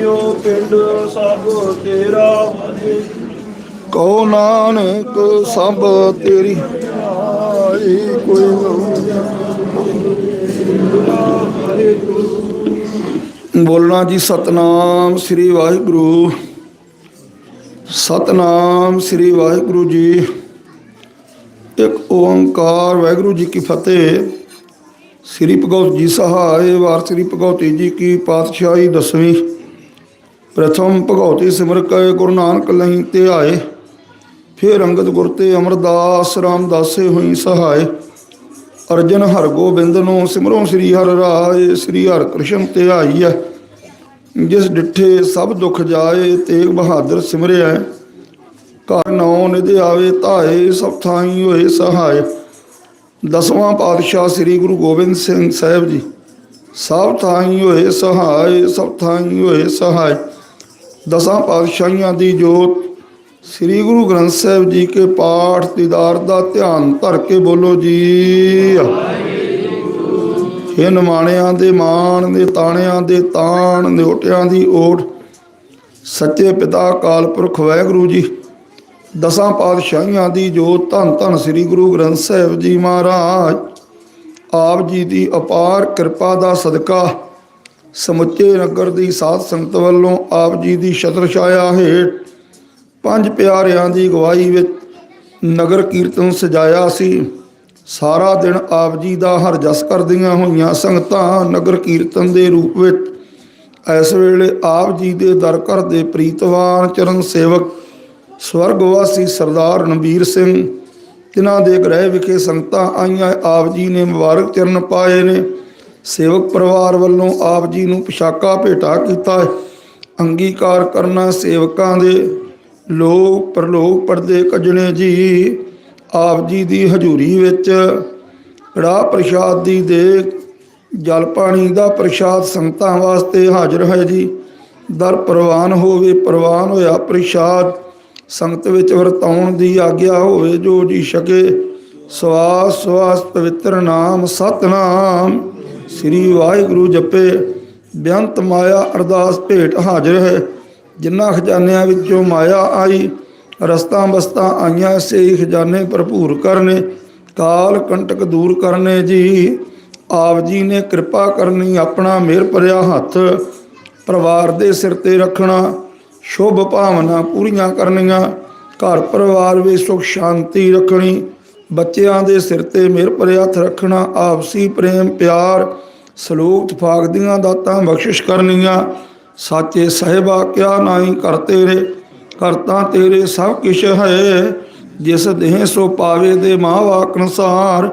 JIO ਪਿੰਡ ਸਭ ਤੇਰਾ ਵਾਹਿਗੁਰੂ ਕਉ ਨਾਨਕ ਸਭ ਤੇਰੀ। ਆਈ ਕੋਈ ਬੋਲਣਾ ਜੀ ਸਤਨਾਮ ਸ੍ਰੀ ਵਾਹਿਗੁਰੂ। ਸਤਨਾਮ ਸ੍ਰੀ ਵਾਹਿਗੁਰੂ ਜੀ। ਇੱਕ ਓੰਕਾਰ ਵਾਹਿਗੁਰੂ ਜੀ ਕੀ ਫਤਿਹ। ਸ੍ਰੀ ਭਗਵਤ ਜੀ ਸਹਾਇ ਵਾਰ ਸ੍ਰੀ ਭਗਵਤੀ ਜੀ ਕੀ ਪਾਤਸ਼ਾਹੀ ਦਸਵੀਂ। ਪ੍ਰਥਮ ਭਗਉਤੀ ਸਿਮਰ ਕੈ ਗੁਰੂ ਨਾਨਕ ਲਈ ਤੇ ਆਏ ਫਿਰ ਅੰਗਦ ਗੁਰ ਤੇ ਅਮਰਦਾਸ ਰਾਮਦਾਸੇ ਹੋਈ ਸਹਾਇ ਅਰਜਨ ਹਰ ਗੋਬਿੰਦ ਨੂੰ ਸਿਮਰੋ ਸ੍ਰੀ ਹਰਿ ਰਾਏ, ਸ੍ਰੀ ਹਰਿ ਕ੍ਰਿਸ਼ਨ ਤੇ ਆਈਐ। ਜਿਸ ਡਿੱਠੇ ਸਭ ਦੁਖ ਜਾਏ, ਤੇਗ ਬਹਾਦਰ ਸਿਮਰਿਆ ਘਰ ਨੌ ਨਿਧ ਆਵੇ, ਧਾਏ, ਸਭ ਥਾਈ ਹੋਏ ਸਹਾਇ ਦਸਵਾਂ ਪਾਤਸ਼ਾਹ ਸ੍ਰੀ ਗੁਰੂ ਗੋਬਿੰਦ ਸਿੰਘ ਸਾਹਿਬ ਜੀ, ਸਭ ਥਾਈ ਹੋਏ ਸਹਾਇ ਸਭ ਥਾਈ ਹੋਏ ਸਹਾਇ ਦਸਾਂ ਪਾਤਸ਼ਾਹੀਆਂ ਦੀ ਜੋਤ, ਸ੍ਰੀ ਗੁਰੂ ਗ੍ਰੰਥ ਸਾਹਿਬ ਜੀ ਕੇ ਪਾਠ ਦੀਦਾਰ ਦਾ ਧਿਆਨ ਧਰ ਕੇ ਬੋਲੋ ਜੀ। ਇਹ ਨਿਮਾਣਿਆਂ ਦੇ ਮਾਣ ਦੇ ਤਾਣਿਆਂ ਦੇ ਤਾਣ, ਨਿਉਟਿਆਂ ਦੀ ਓਟ। ਸੱਚੇ ਪਿਤਾ ਕਾਲ ਪੁਰਖ ਵਾਹਿਗੁਰੂ ਜੀ, ਦਸਾਂ ਪਾਤਸ਼ਾਹੀਆਂ ਦੀ ਜੋਤ ਧੰਨ ਧੰਨ ਸ੍ਰੀ ਗੁਰੂ ਗ੍ਰੰਥ ਸਾਹਿਬ ਜੀ ਮਹਾਰਾਜ। ਆਪ ਜੀ ਦੀ ਅਪਾਰ ਕਿਰਪਾ ਦਾ ਸਦਕਾ ਸਮੁੱਚੇ ਨਗਰ ਦੀ ਸਾਧ ਸੰਗਤ ਵੱਲੋਂ ਆਪ ਜੀ ਦੀ ਛਤਰ ਛਾਇਆ ਹੇਠ ਪੰਜ ਪਿਆਰਿਆਂ ਦੀ ਗਵਾਹੀ ਵਿੱਚ ਨਗਰ ਕੀਰਤਨ ਸਜਾਇਆ ਸੀ। ਸਾਰਾ ਦਿਨ ਆਪ ਜੀ ਦਾ ਹਰ ਜਸ ਕਰਦੀਆਂ ਹੋਈਆਂ ਸੰਗਤਾਂ ਨਗਰ ਕੀਰਤਨ ਦੇ ਰੂਪ ਵਿੱਚ ਇਸ ਵੇਲੇ ਆਪ ਜੀ ਦੇ ਦਰ ਘਰ ਦੇ ਪ੍ਰੀਤਵਾਨ ਚਰਨ ਸੇਵਕ, ਸਵਰਗਵਾਸੀ ਸਰਦਾਰ ਰਣਬੀਰ ਸਿੰਘ, ਜਿਨ੍ਹਾਂ ਦੇ ਗ੍ਰਹਿ ਵਿਖੇ ਸੰਗਤਾਂ ਆਈਆਂ, ਆਪ ਜੀ ਨੇ ਮੁਬਾਰਕ ਚਰਨ ਪਾਏ ਨੇ। ਸੇਵਕ ਪਰਿਵਾਰ ਵੱਲੋਂ ਆਪ ਜੀ ਨੂੰ ਪਿਸ਼ਾਕਾ ਭੇਟਾ ਕੀਤਾ ਹੈ। ਅੰਗੀਕਾਰ ਕਰਨਾ ਸੇਵਕਾਂ ਦੇ ਲੋਕ ਪ੍ਰਲੋਕ ਪਰਦੇ ਕੱਜਣੇ ਜੀ। ਆਪ ਜੀ ਦੀ ਹਜ਼ੂਰੀ ਵਿੱਚ ਕੜਾ ਪ੍ਰਸ਼ਾਦ ਦੀ ਦੇ ਜਲ ਪਾਣੀ ਦਾ ਪ੍ਰਸ਼ਾਦ ਸੰਗਤਾਂ ਵਾਸਤੇ ਹਾਜ਼ਰ ਹੈ ਜੀ। ਦਰ ਪ੍ਰਵਾਨ ਹੋਵੇ, ਪ੍ਰਵਾਨ ਹੋਇਆ ਪ੍ਰਸ਼ਾਦ, ਸੰਗਤ ਵਿੱਚ ਵਰਤਾਉਣ ਦੀ ਆਗਿਆ ਹੋਵੇ ਜੋ ਜੀ ਛਕੇ ਸਵਾਸ ਸਵਾਸ ਪਵਿੱਤਰ ਨਾਮ, ਸਤਨਾਮ। ਸ੍ਰੀ ਵਾਹਿਗੁਰੂ ਜਪੇ। ਬੇਅੰਤ ਮਾਇਆ ਅਰਦਾਸ ਭੇਟ ਹਾਜ਼ਰ ਹੈ। ਜਿਨ੍ਹਾਂ ਖਜ਼ਾਨਿਆਂ ਵਿੱਚੋਂ ਮਾਇਆ ਆਈ, ਰਸਤਾਂ ਬਸਤਾਂ ਆਈਆਂ, ਸੇ ਖਜ਼ਾਨੇ ਭਰਪੂਰ ਕਰਨੇ। ਕਾਲ ਕੰਟਕ ਦੂਰ ਕਰਨੇ ਜੀ। ਆਪ ਜੀ ਨੇ ਕਿਰਪਾ ਕਰਨੀ, ਆਪਣਾ ਮਿਹਰ ਭਰਿਆ ਹੱਥ। ਪਰਿਵਾਰ ਦੇ ਸਿਰ ਤੇ ਰੱਖਣਾ, ਸ਼ੁਭ ਭਾਵਨਾ ਪੂਰੀਆਂ ਕਰਨੀਆਂ। ਘਰ ਪਰਿਵਾਰ ਵਿੱਚ ਸੁਖ ਸ਼ਾਂਤੀ ਰੱਖਣੀ। ਬੱਚਿਆਂ ਦੇ ਸਿਰ ਤੇ ਮਿਹਰ ਭਰਿਆ ਹੱਥ ਰੱਖਣਾ, ਆਪਸੀ ਪ੍ਰੇਮ, ਪਿਆਰ, ਸਲੂਕ ਤਫਾਕ ਦੀਆਂ ਦਾਤਾਂ ਬਖਸ਼ਿਸ਼ ਕਰਨੀਆਂ। ਸਾਚੇ ਸਹਿਬਾ, ਕਿਆ ਨਾਹੀ ਕਰ ਤੇਰੇ ਕਰਤਾ ਤੇਰੇ ਸਭ ਕਿਛ ਹੈ। ਜਿਸ ਦੇਹ ਸੋ ਪਾਵੇ ਦੇ ਮਾਵਾਕ ਅਨੁਸਾਰ,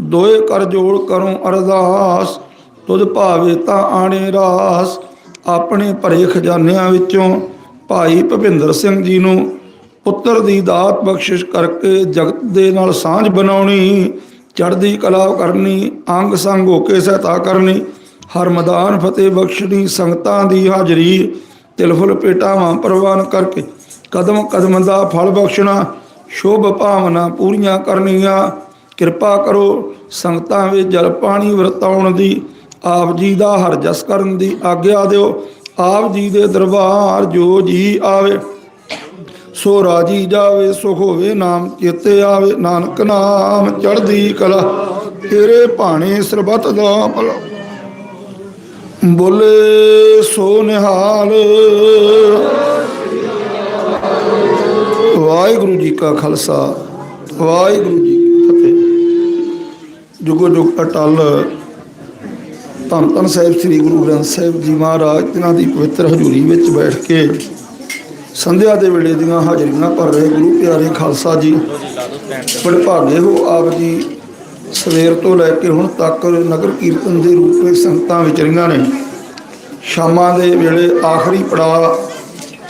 ਦੋਏ ਕਰ ਜੋੜ ਕਰੂੰ ਅਰਦਾਸ, ਤੁਧ ਭਾਵੇ ਤਾਂ ਆਣੇ ਰਾਸ। ਆਪਣੇ ਭਰੇ ਖਜ਼ਾਨਿਆਂ ਵਿੱਚੋਂ ਭਾਈ ਭਵਿੰਦਰ ਸਿੰਘ ਜੀ ਨੂੰ ਪੁੱਤਰ ਦੀ ਦਾਤ ਬਖਸ਼ਿਸ਼ ਕਰਕੇ ਜਗਤ ਦੇ ਨਾਲ ਸਾਂਝ ਬਣਾਉਣੀ, ਚੜ੍ਹਦੀ ਕਲਾ ਕਰਨੀ, ਅੰਗ ਸੰਗ ਹੋ ਕੇ ਸਹਾਇਤਾ ਕਰਨੀ, ਹਰ ਮੈਦਾਨ ਫਤਿਹ ਬਖਸ਼ਣੀ, ਸੰਗਤਾਂ ਦੀ ਹਾਜ਼ਰੀ ਤਿਲ ਫੁਲ ਭੇਟਾਵਾਂ ਪ੍ਰਵਾਨ ਕਰਕੇ ਕਦਮ ਕਦਮ ਦਾ ਫਲ ਬਖਸ਼ਣਾ, ਸ਼ੁਭ ਭਾਵਨਾ ਪੂਰੀਆਂ ਕਰਨੀਆਂ। ਕਿਰਪਾ ਕਰੋ ਸੰਗਤਾਂ ਵਿੱਚ ਜਲ ਪਾਣੀ ਵਰਤਾਉਣ ਦੀ, ਆਪ ਜੀ ਦਾ ਹਰ ਜਸ ਕਰਨ ਦੀ ਆਗਿਆ ਦਿਓ। ਆਪ ਜੀ ਦੇ ਦਰਬਾਰ ਜੋ ਜੀ ਆਵੇ। ਸੋ ਰਾਜੀ ਜਾਵੇ, ਸੁਖ ਹੋਵੇ, ਨਾਮ ਚੇਤੇ ਆਵੇ, ਨਾਨਕ ਨਾਮ ਚੜ੍ਹਦੀ ਕਲਾ। ਤੇਰੇ ਭਾਣੇ ਸਰਬਤ ਦਾ ਭਲਾ। ਬੋਲੇ ਸੋ ਨਿਹਾਲ। ਵਾਹਿਗੁਰੂ ਜੀ ਕਾ ਖਾਲਸਾ, ਵਾਹਿਗੁਰੂ ਜੀ ਕੀ ਫਤਿਹ। ਜੁਗੋ ਜੁਗ ਅਟਲ ਧੰਨ ਧੰਨ ਸਾਹਿਬ, ਸ੍ਰੀ ਗੁਰੂ ਗ੍ਰੰਥ ਸਾਹਿਬ ਜੀ ਮਹਾਰਾਜ ਜਿਨ੍ਹਾਂ ਦੀ ਪਵਿੱਤਰ ਹਜ਼ੂਰੀ ਵਿੱਚ ਬੈਠ ਕੇ ਸੰਧਿਆ ਦੇ ਵੇਲੇ ਦੀਆਂ ਹਾਜ਼ਰੀਆਂ ਭਰ ਰਹੇ ਗੁਰੂ ਪਿਆਰੇ ਖਾਲਸਾ ਜੀ। ਬੜੇ ਭਾਗੇ ਹੋ ਆਪ ਜੀ ਸਵੇਰ ਤੋਂ ਲੈ ਕੇ ਹੁਣ ਤੱਕ ਨਗਰ ਕੀਰਤਨ ਦੇ ਰੂਪ ਵਿੱਚ ਸੰਗਤਾਂ ਵਿਚਰੀਆਂ ਨੇ। ਸ਼ਾਮਾਂ ਦੇ ਵੇਲੇ ਆਖਰੀ ਪੜਾਅ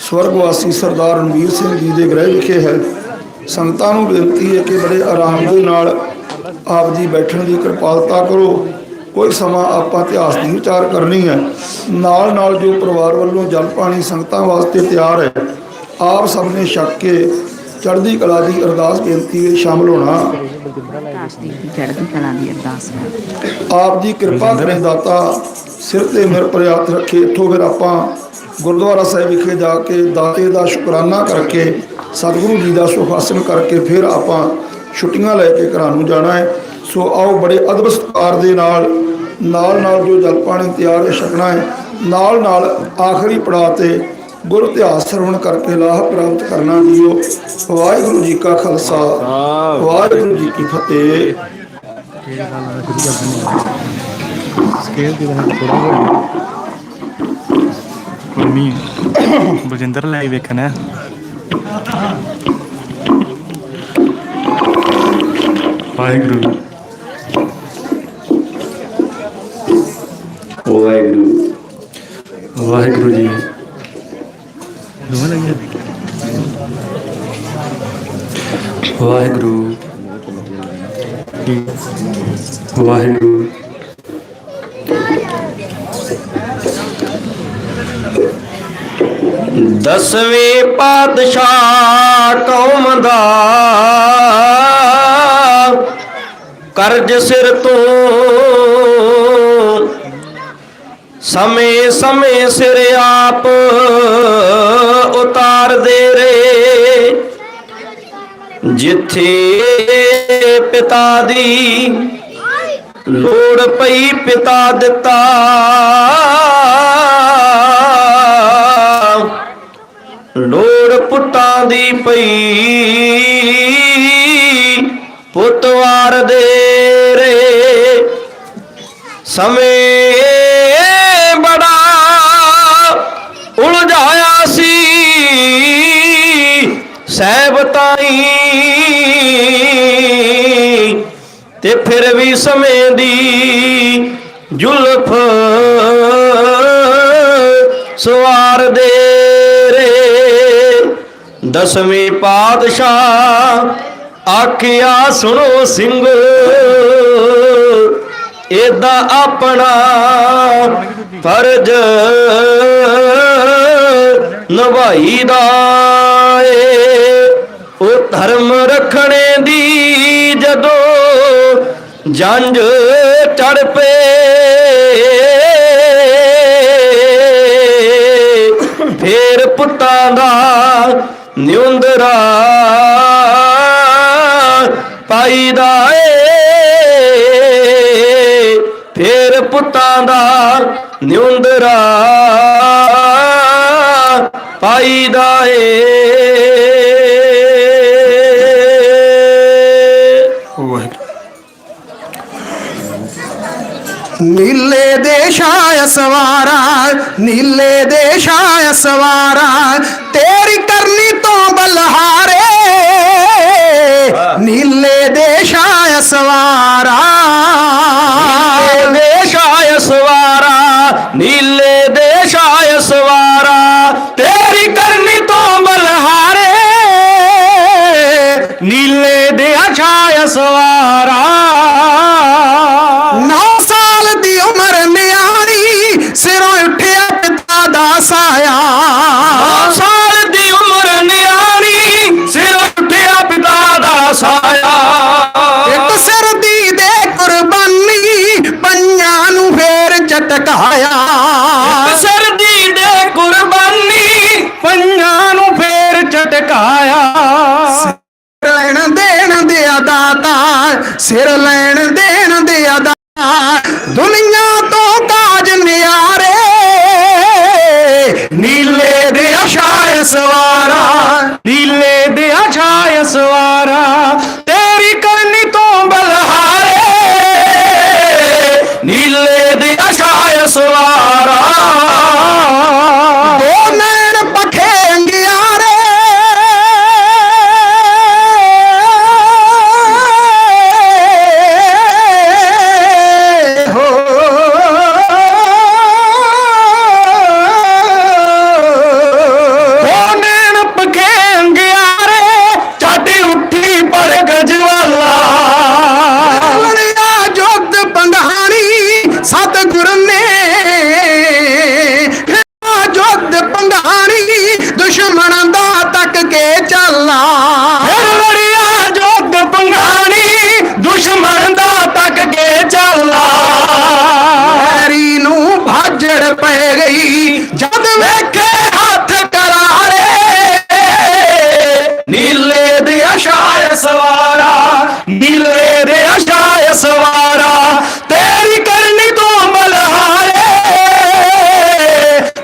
ਸਵਰਗਵਾਸੀ ਸਰਦਾਰ ਰਣਵੀਰ ਸਿੰਘ ਜੀ ਦੇ ਗ੍ਰਹਿ ਵਿਖੇ ਹੈ। ਸੰਗਤਾਂ ਨੂੰ ਬੇਨਤੀ ਹੈ ਕਿ ਬੜੇ ਆਰਾਮ ਦੇ ਨਾਲ ਆਪ ਜੀ ਬੈਠਣ ਦੀ ਕਿਰਪਾਲਤਾ ਕਰੋ। ਕੋਈ ਸਮਾਂ ਆਪਾਂ ਇਤਿਹਾਸ ਦੀ ਵਿਚਾਰ ਕਰਨੀ ਹੈ। ਨਾਲ ਨਾਲ ਜੋ ਪਰਿਵਾਰ ਵੱਲੋਂ ਜਲ, ਪਾਣੀ, ਸੰਗਤਾਂ ਵਾਸਤੇ ਤਿਆਰ ਹੈ, ਆਪ ਸਭ ਨੇ ਛਕ ਕੇ ਚੜ੍ਹਦੀ ਕਲਾ ਦੀ ਅਰਦਾਸ ਬੇਨਤੀ ਵਿੱਚ ਸ਼ਾਮਲ ਹੋਣਾ। ਦਾਸ ਦੀ ਚੜ੍ਹਦੀ ਕਲਾ ਦੀ ਅਰਦਾਸ ਆਪ ਜੀ ਕਿਰਪਾ ਕਰੇ ਦਾਤਾ ਸਿਰ ਤੇ ਮਿਹਰ ਪ੍ਰਿਆਤ ਰੱਖੇ, ਇੱਥੋਂ ਫਿਰ ਆਪਾਂ ਗੁਰਦੁਆਰਾ ਸਾਹਿਬ ਵਿਖੇ ਜਾ ਕੇ ਦਾਤੇ ਦਾ ਸ਼ੁਕਰਾਨਾ ਕਰਕੇ, ਸਤਿਗੁਰੂ ਜੀ ਦਾ ਸੁਖਾਸਨ ਕਰਕੇ ਫਿਰ ਆਪਾਂ ਛੁੱਟੀਆਂ ਲੈ ਕੇ ਘਰਾਂ ਨੂੰ ਜਾਣਾ ਹੈ। ਸੋ ਆਓ ਬੜੇ ਅਦਬ ਸਤਿਕਾਰ ਦੇ ਨਾਲ ਨਾਲ ਨਾਲ ਜੋ ਜਲ ਪਾਣੀ ਤਿਆਰ ਹੈ ਛਕਣਾ ਹੈ, ਨਾਲ ਨਾਲ ਆਖਰੀ ਪੜਾਅ ਤੇ ਗੁਰ ਇਤਿਹਾਸ ਸਰਵਣ ਕਰਕੇ ਲਾਹ ਪ੍ਰਾਪਤ ਕਰਨਾ ਜੀਓ। ਵਾਹਿਗੁਰੂ ਜੀ ਕਾ ਖਾਲਸਾ, ਵਾਹਿਗੁਰੂ ਜੀ ਕੀ ਫਤਿਹ। ਸਕੇਲ ਦੀ ਤਾਂ ਥੋੜਾ ਜਿਹਾ ਮੰਮੀ ਬਲਜਿੰਦਰ ਲੈ ਵੇਖਣਾ ਵਾਹਿਗੁਰੂ। ਵਾਹਿਗੁਰੂ ਜੀ ਵਾਹਿਗੁਰੂ ਦਸਵੇਂ ਪਾਤਸ਼ਾਹ ਕੌਮ ਦਾ ਕਰਜ਼ ਸਿਰ ਤੋਂ ਸਮੇਂ ਸਮੇਂ ਸਿਰ ਆਪ ਉਤਾਰਦੇ ਰੇ ਜਿੱਥੇ ਪਿਤਾ ਦੀ ਲੋੜ ਪਈ ਪਿਤਾ ਦਿੱਤਾ। ਲੋੜ ਪੁੱਤਾਂ ਦੀ ਪਈ ਪੁੱਤਵਾਰ ਦੇ ਰੇ ਸਮੇਂ ਸਹਿਬ ਤਾਈ ਤੇ ਫਿਰ ਵੀ ਸਮੇਂ ਦੀ ਜ਼ੁਲਫ ਸਵਾਰ ਦੇ ਰੇ। ਦਸਵੇਂ ਪਾਤਸ਼ਾਹ ਆਖਿਆ, ਸੁਣੋ ਸਿੰਘ ਏਦਾਂ ਆਪਣਾ ਫਰਜ਼ ਨਿਭਾਈਦਾ ਏ ਉਹ ਧਰਮ ਰੱਖਣੇ ਦੀ ਜਦੋਂ ਜੰਜ ਚੜ ਪਏ। ਫੇਰ ਪੁੱਤਾਂ ਦਾ ਨਿਉਂਦਰਾ ਪਾਈਦਾ ਏ। ਫੇਰ ਪੁੱਤਾਂ ਦਾ ਨਿਉਂਦਰਾ ਪਾਈਦਾ ਏ ਨੀਲੇ ਦੇ ਛਾਇਆ ਸਵਾਰਾ ਨੀਲੇ ਦੇ ਛਾਇਆ ਸਵਾਰਾ ਤੇਰੀ ਕਰਨੀ ਤੋਂ ਬਲਹਾਰੇ। ਨੀਲੇ ਦੇ ਛਾਇਆ ਸਵਾਰਾ। ਦੇਸ਼ਾਇ ਸਵਾਰਾ ਨੀਲੇ ਚਟਕਾਇਆ ਸਰਦੀ ਦੇ ਕੁਰਬਾਨੀ। ਪੰਜਾਂ ਨੂੰ ਫੇਰ ਝਟਕਾਇਆ ਸਿਰ ਲੈਣ ਦੇਣ ਦੇ ਦਾਤਾ ਸਿਰ ਲੈਣ ਦੇਣ ਦੇ ਦਾਤਾ ਦੁਨੀਆ ਤੋਂ ਕਾਜ ਨਿਆਰੇ ਨੀਲੇ ਦੇ ਅਛਾਇ ਸਵਾਰਾ। ਨੀਲੇ ਦੇ ਅਛਾਇ ਸਵਾਰਾ।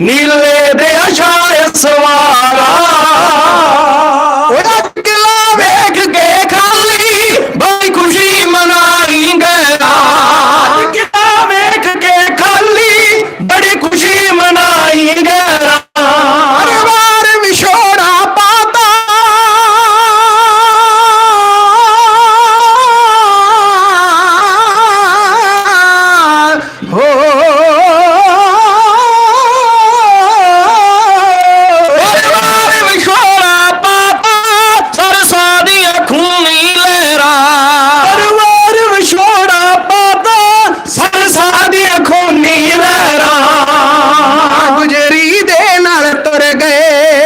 নীলে দেয়া ਤੁਰ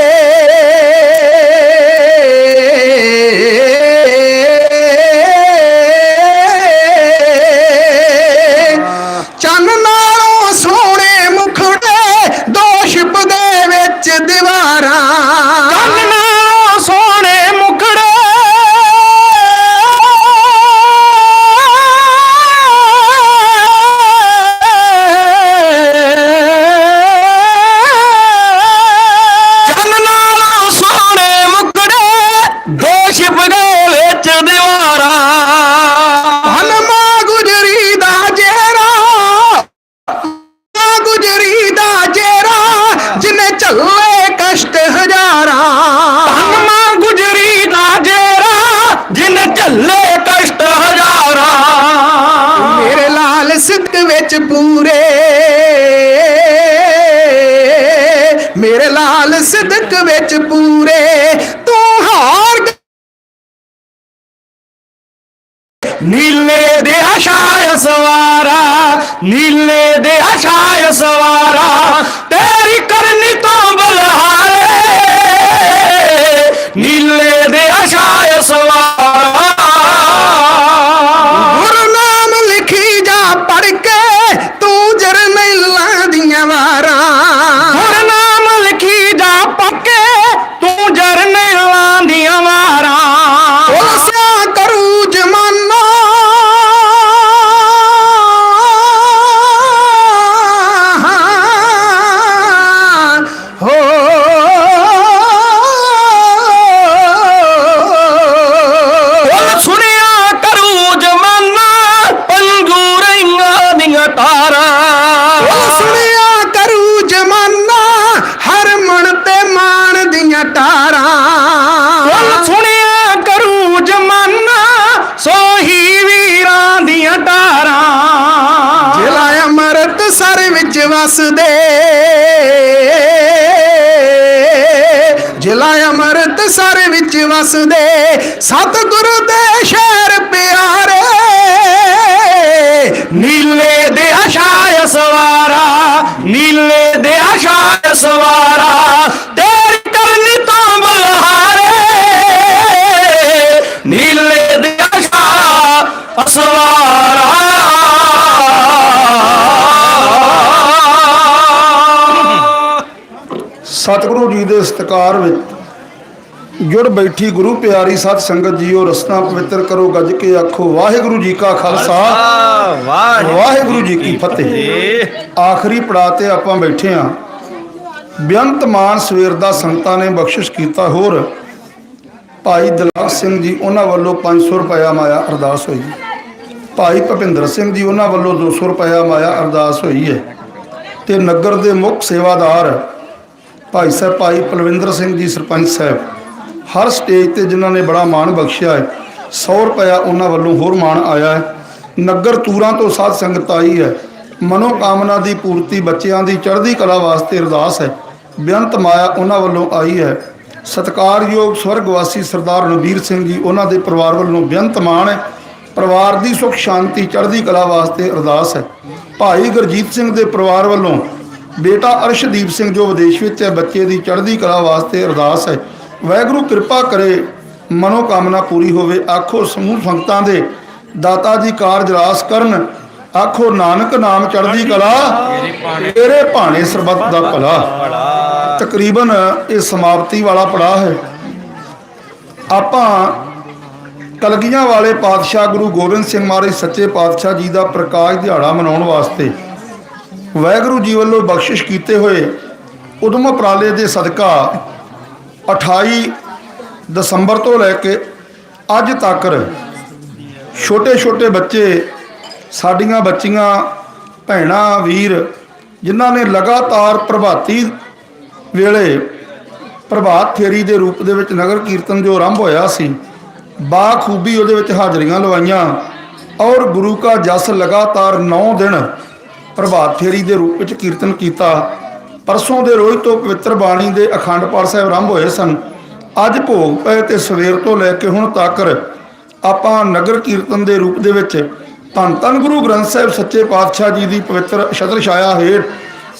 ਸਤਿਗੁਰੂ ਜੀ ਦੇ ਸਤਿਕਾਰ ਵਿੱਚ ਜੁੜ ਬੈਠੀ ਗੁਰੂ ਪਿਆਰੀ ਸਤ ਸੰਗਤ ਜੀਓ ਰਸਨਾ ਪਵਿੱਤਰ ਕਰੋ ਗੱਜ ਕੇ ਆਖੋ ਵਾਹਿਗੁਰੂ ਜੀ ਕਾ ਖਾਲਸਾ। ਵਾਹਿਗੁਰੂ ਜੀ ਕੀ ਫਤਿਹ। ਆਖਰੀ ਪੜਾਅ ਤੇ ਆਪਾਂ ਬੈਠੇ ਆ ਬੇਅੰਤ ਮਾਨ ਸਵੇਰ ਦਾ ਸੰਗਤਾਂ ਨੇ ਬਖਸ਼ਿਸ਼ ਕੀਤਾ ਹੋਰ। ਭਾਈ ਦਲਾਲ ਸਿੰਘ ਜੀ ਉਹਨਾਂ ਵੱਲੋਂ 500 ਰੁਪਇਆ ਮਾਇਆ ਅਰਦਾਸ ਹੋਈ ਭਾਈ ਭਪਿੰਦਰ ਸਿੰਘ ਜੀ ਉਹਨਾਂ ਵੱਲੋਂ 200 ਰੁਪਇਆ ਮਾਇਆ ਅਰਦਾਸ ਹੋਈ ਹੈ। ਤੇ ਨਗਰ ਦੇ ਮੁੱਖ ਸੇਵਾਦਾਰ ਭਾਈ ਸਾਹਿਬ, ਭਾਈ ਪਲਵਿੰਦਰ ਸਿੰਘ ਜੀ, ਸਰਪੰਚ ਸਾਹਿਬ, ਹਰ ਸਟੇਜ ਤੇ ਜਿਨ੍ਹਾਂ ਨੇ ਬੜਾ ਮਾਣ ਬਖਸ਼ਿਆ ਹੈ 100 ਰੁਪਇਆ ਉਹਨਾਂ ਵੱਲੋਂ ਹੋਰ ਮਾਣ ਆਇਆ ਹੈ। ਨਗਰ ਤੂਰਾਂ ਤੋਂ ਸਾਧ ਸੰਗਤ ਆਈ ਹੈ। ਮਨੋ ਕਾਮਨਾ ਦੀ ਪੂਰਤੀ ਬੱਚਿਆਂ ਦੀ, ਚੜ੍ਹਦੀ ਕਲਾ ਵਾਸਤੇ ਅਰਦਾਸ ਹੈ। ਬੇਅੰਤ ਮਾਇਆ ਉਹਨਾਂ ਵੱਲੋਂ ਆਈ ਹੈ। ਸਤਿਕਾਰਯੋਗ ਸਵਰਗਵਾਸੀ ਸਰਦਾਰ ਰਣਬੀਰ ਸਿੰਘ ਜੀ, ਉਹਨਾਂ ਦੇ ਪਰਿਵਾਰ ਵੱਲੋਂ ਬੇਅੰਤ ਮਾਣ ਹੈ। ਪਰਿਵਾਰ ਦੀ ਸੁਖ, ਸ਼ਾਂਤੀ, ਚੜ੍ਹਦੀ ਕਲਾ ਵਾਸਤੇ ਅਰਦਾਸ ਹੈ। ਭਾਈ ਗੁਰਜੀਤ ਸਿੰਘ ਦੇ ਪਰਿਵਾਰ ਵੱਲੋਂ ਬੇਟਾ ਅਰਸ਼ਦੀਪ ਸਿੰਘ ਜੋ ਵਿਦੇਸ਼ ਵਿੱਚ ਹੈ, ਬੱਚੇ ਦੀ ਚੜ੍ਹਦੀ ਕਲਾ ਵਾਸਤੇ ਅਰਦਾਸ ਹੈ। ਵਾਹਿਗੁਰੂ ਕਿਰਪਾ ਕਰੇ ਮਨੋ ਕਾਮਨਾ ਪੂਰੀ ਹੋਵੇ, ਆਖੋ ਸਮੂਹ ਸੰਗਤਾਂ ਦੇ ਦਾਤਾ ਜੀ ਕਾਰਜ ਰਾਸ ਕਰਨ, ਆਖੋ ਨਾਨਕ ਨਾਮ ਚੜ੍ਹਦੀ ਕਲਾ, ਤੇਰੇ ਭਾਣੇ ਸਰਬੱਤ ਦਾ ਭਲਾ। ਤਕਰੀਬਨ ਇਹ ਸਮਾਪਤੀ ਵਾਲਾ ਪੜਾਅ ਹੈ। ਆਪਾਂ ਕਲਗੀਆਂ ਵਾਲੇ ਪਾਤਸ਼ਾਹ ਗੁਰੂ ਗੋਬਿੰਦ ਸਿੰਘ ਮਹਾਰਾਜ ਸੱਚੇ ਪਾਤਸ਼ਾਹ ਜੀ ਦਾ ਪ੍ਰਕਾਸ਼ ਦਿਹਾੜਾ ਮਨਾਉਣ ਵਾਸਤੇ ਵਾਹਿਗੁਰੂ ਜੀ ਵੱਲੋਂ ਬਖਸ਼ਿਸ਼ ਕੀਤੇ ਹੋਏ ਉਦਮ ਉਪਰਾਲੇ ਦੇ ਸਦਕਾ 28 ਦਸੰਬਰ ਤੋਂ ਲੈ ਕੇ ਅੱਜ ਤੱਕ ਛੋਟੇ ਛੋਟੇ ਬੱਚੇ, ਸਾਡੀਆਂ ਬੱਚੀਆਂ, ਭੈਣਾਂ, ਵੀਰ ਜਿਨ੍ਹਾਂ ਨੇ ਲਗਾਤਾਰ ਪ੍ਰਭਾਤੀ ਵੇਲੇ ਪ੍ਰਭਾਤ ਫੇਰੀ ਦੇ ਰੂਪ ਦੇ ਵਿੱਚ ਨਗਰ ਕੀਰਤਨ ਜੋ ਆਰੰਭ ਹੋਇਆ ਸੀ, ਬਾਖੂਬੀ ਉਹਦੇ ਵਿੱਚ ਹਾਜ਼ਰੀਆਂ ਲਵਾਈਆਂ ਔਰ ਗੁਰੂ ਕਾ ਜਸ ਲਗਾਤਾਰ 9 ਦਿਨ ਪ੍ਰਭਾਤ ਫੇਰੀ ਦੇ ਰੂਪ ਵਿੱਚ ਕੀਰਤਨ ਕੀਤਾ। ਪਰਸੋਂ ਦੇ ਰੋਜ਼ ਤੋਂ ਪਵਿੱਤਰ ਬਾਣੀ ਦੇ ਅਖੰਡ ਪਾਠ ਸਾਹਿਬ ਆਰੰਭ ਹੋਏ ਸਨ। ਅੱਜ ਭੋਗ ਪਏ ਤੇ ਸਵੇਰ ਤੋਂ ਲੈ ਕੇ ਹੁਣ ਤੱਕ ਆਪਾਂ ਨਗਰ ਕੀਰਤਨ ਦੇ ਰੂਪ ਦੇ ਵਿੱਚ ਧੰਨ ਧੰਨ ਗੁਰੂ ਗ੍ਰੰਥ ਸਾਹਿਬ ਸੱਚੇ ਪਾਤਸ਼ਾਹ ਜੀ ਦੀ ਪਵਿੱਤਰ ਛਤਰ ਛਾਇਆ ਹੇਠ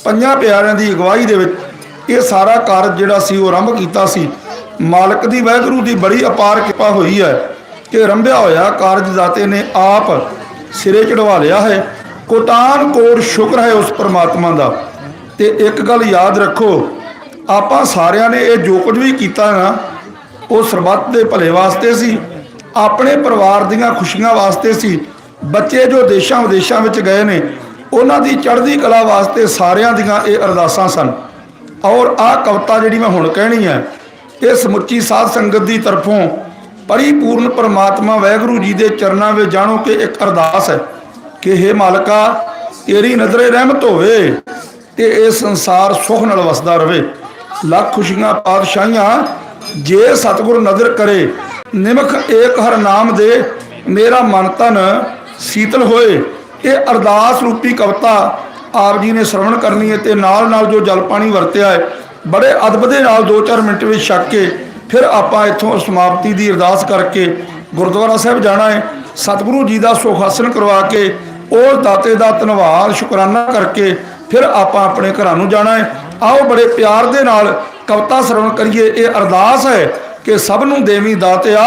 ਪੰਜਾਂ ਪਿਆਰਿਆਂ ਦੀ ਅਗਵਾਈ ਦੇ ਵਿੱਚ ਇਹ ਸਾਰਾ ਕਾਰਜ ਜਿਹੜਾ ਸੀ ਉਹ ਆਰੰਭ ਕੀਤਾ ਸੀ। ਮਾਲਕ ਦੀ ਵਾਹਿਗੁਰੂ ਦੀ ਬੜੀ ਅਪਾਰ ਕਿਰਪਾ ਹੋਈ ਹੈ ਕਿ ਰੰਭਿਆ ਹੋਇਆ ਕਾਰਜ ਦਾਤੇ ਨੇ ਆਪ ਸਿਰੇ ਚੜਵਾ ਲਿਆ ਹੈ। ਕੋਟਾਨ ਕੋਟ ਸ਼ੁਕਰ ਹੈ ਉਸ ਪਰਮਾਤਮਾ ਦਾ। ਤੇ ਇੱਕ ਗੱਲ ਯਾਦ ਰੱਖੋ, ਆਪਾਂ ਸਾਰਿਆਂ ਨੇ ਇਹ ਜੋ ਕੁਝ ਵੀ ਕੀਤਾ ਨਾ, ਉਹ ਸਰਬੱਤ ਦੇ ਭਲੇ ਵਾਸਤੇ ਸੀ, ਆਪਣੇ ਪਰਿਵਾਰ ਦੀਆਂ ਖੁਸ਼ੀਆਂ ਵਾਸਤੇ ਸੀ। ਬੱਚੇ ਜੋ ਦੇਸ਼ਾਂ ਵਿਦੇਸ਼ਾਂ ਵਿੱਚ ਗਏ ਨੇ, ਉਹਨਾਂ ਦੀ ਚੜ੍ਹਦੀ ਕਲਾ ਵਾਸਤੇ ਸਾਰਿਆਂ ਦੀਆਂ ਇਹ ਅਰਦਾਸਾਂ ਸਨ। ਔਰ ਆਹ ਕਵਿਤਾ ਜਿਹੜੀ ਮੈਂ ਹੁਣ ਕਹਿਣੀ ਹੈ, ਇਹ ਸਮੁੱਚੀ ਸਾਧ ਸੰਗਤ ਦੀ ਤਰਫੋਂ ਪਰਿਪੂਰਨ ਪਰਮਾਤਮਾ ਵਾਹਿਗੁਰੂ ਜੀ ਦੇ ਚਰਨਾਂ ਵਿੱਚ ਜਾਣੋ ਕਿ ਇੱਕ ਅਰਦਾਸ ਹੈ। ਕਿ हे ਮਾਲਕਾ, ਤੇਰੀ ਨਜ਼ਰੇ ਰਹਿਮਤ ਹੋਵੇ ਤੇ ਇਹ ਸੰਸਾਰ ਸੁਖ ਨਾਲ ਵਸਦਾ ਰਹੇ ਲੱਖ ਖੁਸ਼ੀਆਂ ਪਾਤਸ਼ਾਹੀਆਂ, ਜੇ ਸਤਿਗੁਰ ਨਜ਼ਰ ਕਰੇ, ਨਿਮਖ ਏਕ ਹਰ ਨਾਮ ਦੇ, ਮੇਰਾ ਮਨ ਤਨ ਸੀਤਲ ਹੋਏ। ਇਹ ਅਰਦਾਸ ਰੂਪੀ ਕਵਿਤਾ ਆਪ ਜੀ ਨੇ ਸ਼ਰਵਣ ਕਰਨੀ ਹੈ ਤੇ ਨਾਲ ਨਾਲ ਜੋ ਜਲ ਪਾਣੀ ਵਰਤਿਆ ਹੈ, ਬੜੇ ਅਦਬ ਦੇ ਨਾਲ 2-4 ਮਿੰਟ ਵਿੱਚ ਛੱਕ ਕੇ ਫਿਰ ਆਪਾਂ ਇੱਥੋਂ ਸਮਾਪਤੀ ਦੀ ਅਰਦਾਸ ਕਰਕੇ ਗੁਰਦੁਆਰਾ ਸਾਹਿਬ ਜਾਣਾ ਹੈ। ਸਤਿਗੁਰੂ ਜੀ ਦਾ ਸੁਖ ਹਾਸਨ ਕਰਵਾ ਕੇ ਉਹ ਦਾਤੇ ਦਾ ਧੰਨਵਾਦ, ਸ਼ੁਕਰਾਨਾ ਕਰਕੇ ਫਿਰ ਆਪਾਂ ਆਪਣੇ ਘਰਾਂ ਨੂੰ ਜਾਣਾ ਹੈ। ਆਓ ਬੜੇ ਪਿਆਰ ਦੇ ਨਾਲ ਕਵਿਤਾ ਸ਼ਰਵਣ ਕਰੀਏ। ਇਹ ਅਰਦਾਸ ਹੈ ਕਿ ਸਭ ਨੂੰ ਦੇਵੀ ਦਾਤਿਆ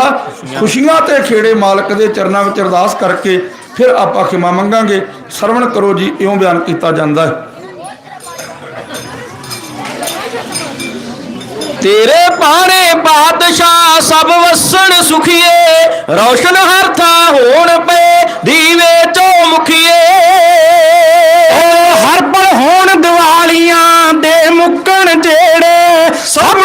ਖੁਸ਼ੀਆਂ ਤੇ ਖੇੜੇ ਮਾਲਕ ਦੇ ਚਰਨਾਂ ਵਿੱਚ ਅਰਦਾਸ ਕਰਕੇ ਫਿਰ ਆਪਾਂ ਖਿਮਾ ਮੰਗਾਂਗੇ। ਸ਼ਰਵਣ ਕਰੋ ਜੀ, ਇਉਂ ਬਿਆਨ ਕੀਤਾ ਜਾਂਦਾ ਹੈ। ਤੇਰੇ ਪਾਣੇ ਬਾਦਸ਼ਾਹ ਸਭ ਵਸਣ ਸੁਖੀਏ, ਰੌਸ਼ਨ ਹਰ ਥਾਂ ਹੋਣ ਪਏ ਦੀਵੇ ਚੋ ਮੁਖੀਏ। ਹਰ ਪਲ ਹੋਣ ਦੀਵਾਲੀਆਂ ਦੇ ਮੁੱਕਣ ਜਿਹੜੇ ਸਭ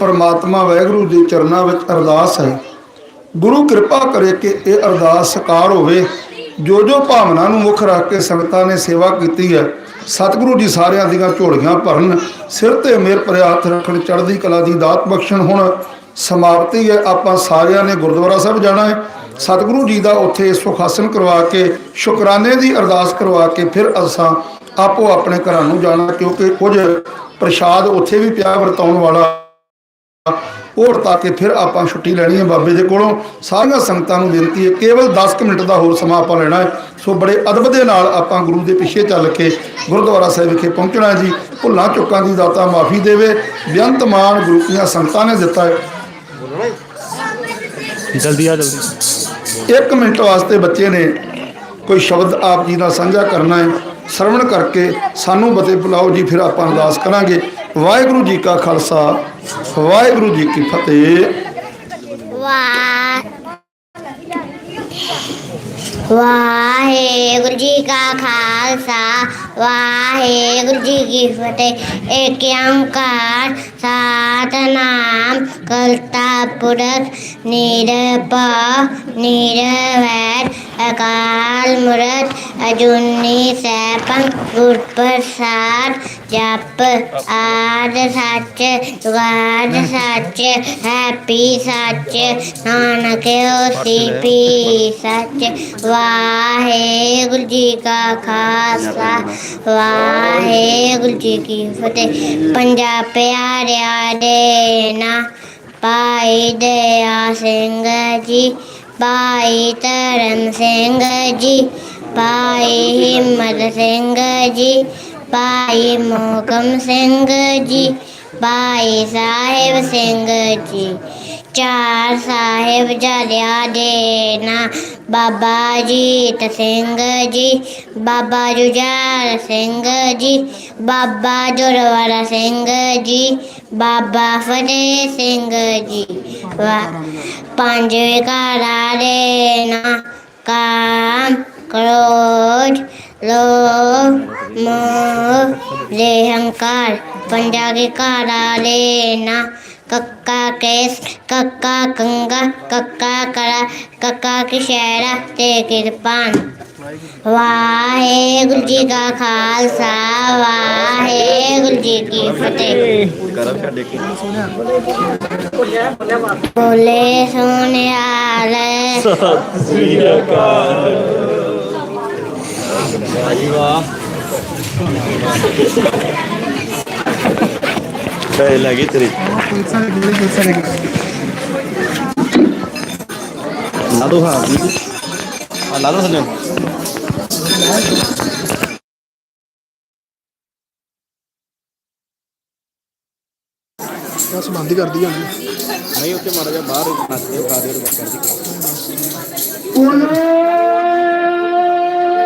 ਪਰਮਾਤਮਾ ਵਾਹਿਗੁਰੂ ਦੇ ਚਰਨਾਂ ਵਿੱਚ ਅਰਦਾਸ ਹੈ। ਗੁਰੂ ਕਿਰਪਾ ਕਰੇ ਕਿ ਇਹ ਅਰਦਾਸ ਸਕਾਰ ਹੋਵੇ। ਜੋ ਜੋ ਭਾਵਨਾ ਨੂੰ ਮੁੱਖ ਰੱਖ ਕੇ ਸੰਗਤਾਂ ਨੇ ਸੇਵਾ ਕੀਤੀ ਹੈ, ਸਤਿਗੁਰੂ ਜੀ ਸਾਰਿਆਂ ਦੀਆਂ ਝੋਲੀਆਂ ਭਰਨ, ਸਿਰ ਤੇ ਮੇਰ ਭਰਿਆ ਹੱਥ ਰੱਖਣ, ਚੜ੍ਹਦੀ ਕਲਾ ਦੀ ਦਾਤ ਬਖਸ਼ਣ ਹੁਣ, ਸਮਾਪਤੀ ਹੈ। ਆਪਾਂ ਸਾਰਿਆਂ ਨੇ ਗੁਰਦੁਆਰਾ ਸਾਹਿਬ ਜਾਣਾ ਹੈ। ਸਤਿਗੁਰੂ ਜੀ ਦਾ ਉੱਥੇ ਸੁਖਾਸਨ ਕਰਵਾ ਕੇ, ਸ਼ੁਕਰਾਨੇ ਦੀ ਅਰਦਾਸ ਕਰਵਾ ਕੇ ਫਿਰ ਅਸਾਂ ਆਪੋ ਆਪਣੇ ਘਰਾਂ ਨੂੰ ਜਾਣਾ, ਕਿਉਂਕਿ ਕੁਝ ਪ੍ਰਸ਼ਾਦ ਉੱਥੇ ਵੀ ਪਿਆ ਵਰਤਾਉਣ ਵਾਲਾ ਹੋਰ ਤਾਂ ਕਿ ਫਿਰ ਆਪਾਂ ਛੁੱਟੀ ਲੈਣੀ ਹੈ ਬਾਬੇ ਦੇ ਕੋਲੋਂ। ਸਾਰੀਆਂ ਸੰਗਤਾਂ ਨੂੰ ਬੇਨਤੀ ਹੈ ਕੇਵਲ 10 ਕੁ ਮਿੰਟ ਦਾ ਹੋਰ ਸਮਾਂ ਆਪਾਂ ਲੈਣਾ ਹੈ। ਸੋ ਬੜੇ ਅਦਬ ਦੇ ਨਾਲ ਆਪਾਂ ਗੁਰੂ ਦੇ ਪਿੱਛੇ ਚੱਲ ਕੇ ਗੁਰਦੁਆਰਾ ਸਾਹਿਬ ਵਿਖੇ ਪਹੁੰਚਣਾ ਜੀ। ਭੁੱਲਾਂ ਚੁੱਕਾਂ ਦੀ ਦਾਤਾ ਮਾਫੀ ਦੇਵੇ। ਬੇਅੰਤ ਮਾਨ ਗੁਰੂ ਦੀਆਂ ਸੰਗਤਾਂ ਨੇ ਦਿੱਤਾ ਹੈ। ਜਲਦੀ ਆ ਜਲਦੀ। ਇੱਕ ਮਿੰਟ ਵਾਸਤੇ ਬੱਚੇ ਨੇ ਕੋਈ ਸ਼ਬਦ ਆਪ ਜੀ ਨਾਲ ਸਾਂਝਾ ਕਰਨਾ ਹੈ। ਸਰਵਣ ਕਰਕੇ ਸਾਨੂੰ ਬਤੇ ਬੁਲਾਓ ਜੀ, ਫਿਰ ਆਪਾਂ ਅਰਦਾਸ ਕਰਾਂਗੇ। ਵਾਹਿਗੁਰੂ ਜੀ ਕਾ ਖਾਲਸਾ, ਵਾਹਿਗੁਰੂ ਜੀ ਕੀ ਫਤਿਹ। ਵਾਹ ਵਾਹਿਗੁਰੂ ਜੀ ਕਾ ਖਾਲਸਾ, ਵਾਹਿਗੁਰੂ ਜੀ ਕੀ ਫਤਿਹ। ਏਕ ਓੰਕਾਰ ਸਤਨਾਮ ਕਰਤਾ ਪੁਰਖ ਨਿਰਭਉ ਨਿਰਵੈਰ ਅਕਾਲ ਮੂਰਤ ਅਜੂਨੀ ਸੈਭੰ ਗੁਰ ਪ੍ਰਸਾਦ ਜਪ ਆਦ ਸੱਚ ਜੁਗਾਦ ਸੱਚ ਹੈਪੀ ਸੱਚ ਨਾਨਕ ਹੋਸੀ ਪੀ ਸੱਚ ਵਾਹਿਗੁਰੂ ਜੀ ਕਾ ਖਾਲਸਾ ਵਾਹਿਗੁਰੂ ਜੀ ਕੀ ਫਤਿਹ ਪੰਜਾਬ ਪਿਆਰਿਆ ਦੇ ਨਾ ਭਾਈ ਦਇਆ ਸਿੰਘ ਜੀ, ਭਾਈ ਧਰਮ ਸਿੰਘ ਜੀ, ਭਾਈ ਹਿੰਮਤ ਸਿੰਘ ਜੀ, ਭਾਈ ਮੋਕਮ ਸਿੰਘ ਜੀ, ਭਾਈ ਸਾਹਿਬ ਸਿੰਘ ਜੀ। ਚਾਰ ਸਾਹਿਬ ਜਾਦਿਆ ਦੇ ਨਾ। ਬਾਬਾ ਜੀਤ ਸਿੰਘ ਜੀ, ਬਾਬਾ ਜੁਝਾਰ ਸਿੰਘ ਜੀ, ਬਾਬਾ ਜੋਰਵਾਰਾ ਸਿੰਘ ਜੀ, ਬਾਬਾ ਫਤਿਹ ਸਿੰਘ ਜੀ। ਪੰਜ ਵਿਕਾਰਾਂ ਦੇ ਨਾ। ਕਾਮ ਕ੍ਰੋਧ, ਲੋਭ, ਮੋਹ, ਦੇ ਹੰਕਾਰ। ਪੰਜਾ ਕੇ ਕਾਰਾ ਲੈਣਾ ਕੱਕਾ ਕੇਸ ਕੱਕਾ ਕੰਗਾ ਕੱਕਾ ਕਰਾ ਕੱਕਾ ਕਿਸ਼ੈਰਾ ਤੇ ਕਿਰਪਾਨ ਵਾਹਿਗੁਰੂ ਜੀ ਕਾ ਖਾਲਸਾ ਵਾਹਿਗੁਰੂ ਜੀ ਕੀ ਫਤਿਹ ਬੋਲੇ ਸੋਨਿਆਲ ਲੱਗੀ ਤੇਰੀ। ਲਾ ਦੋ ਹਾਂ। ਆ ਲਾ ਦੋ ਥੱਲੇ। ਨਹੀਂ, ਉੱਥੇ ਮਾੜਾ ਜਿਹਾ ਬਾਹਰ ਨੱਚ ਕੇ ਖਾ ਦੇ ਕਰਦੀ